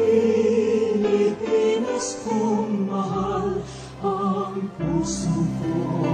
Pilipinas kong mahal ang puso ko.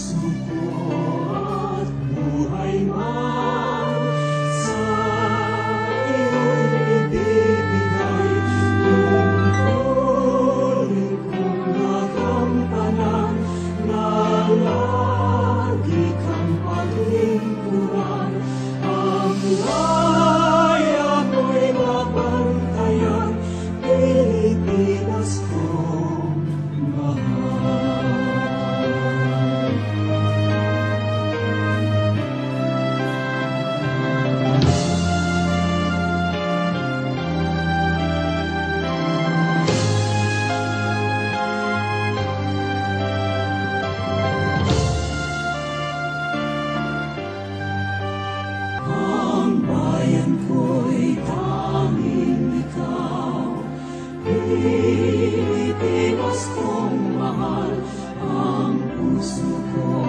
so Diyos kong mahal ang puso ko.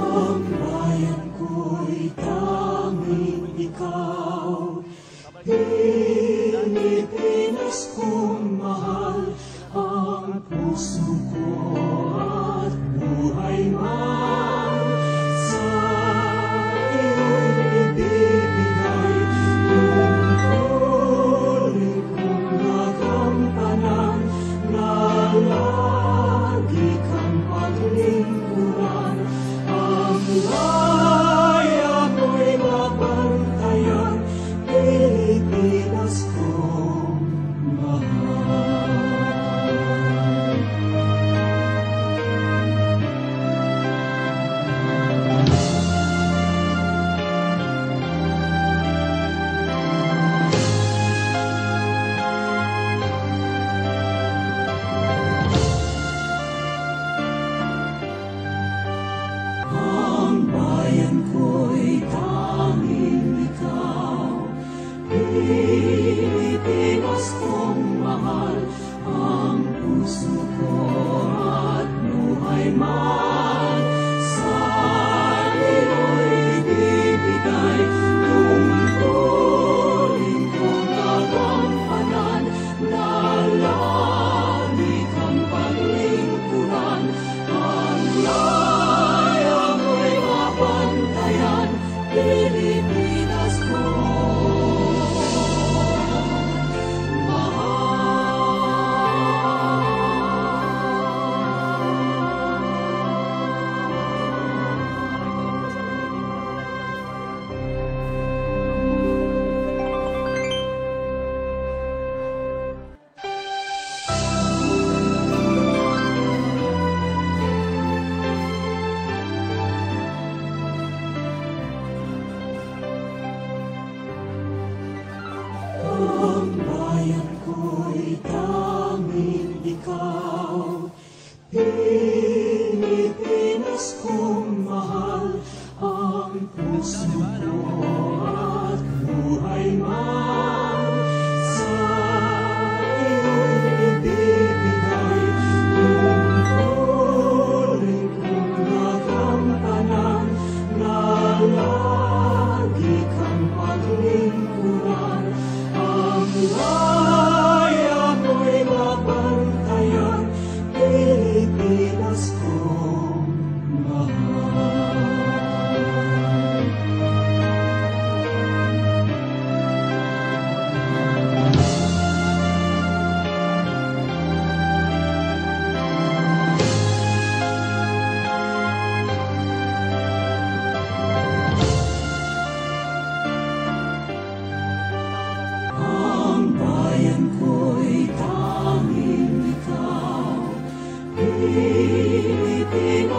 Oh.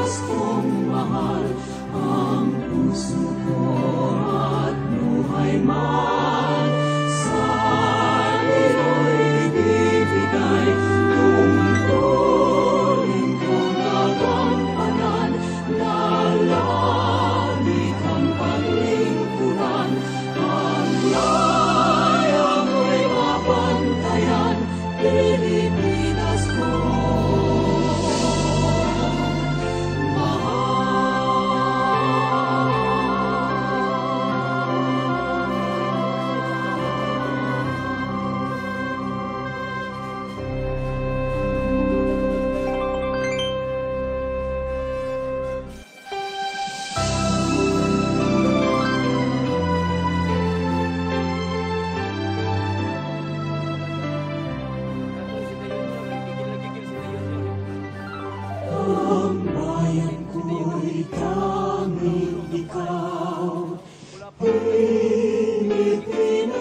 school.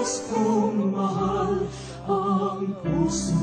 Diyos kong mahal ang puso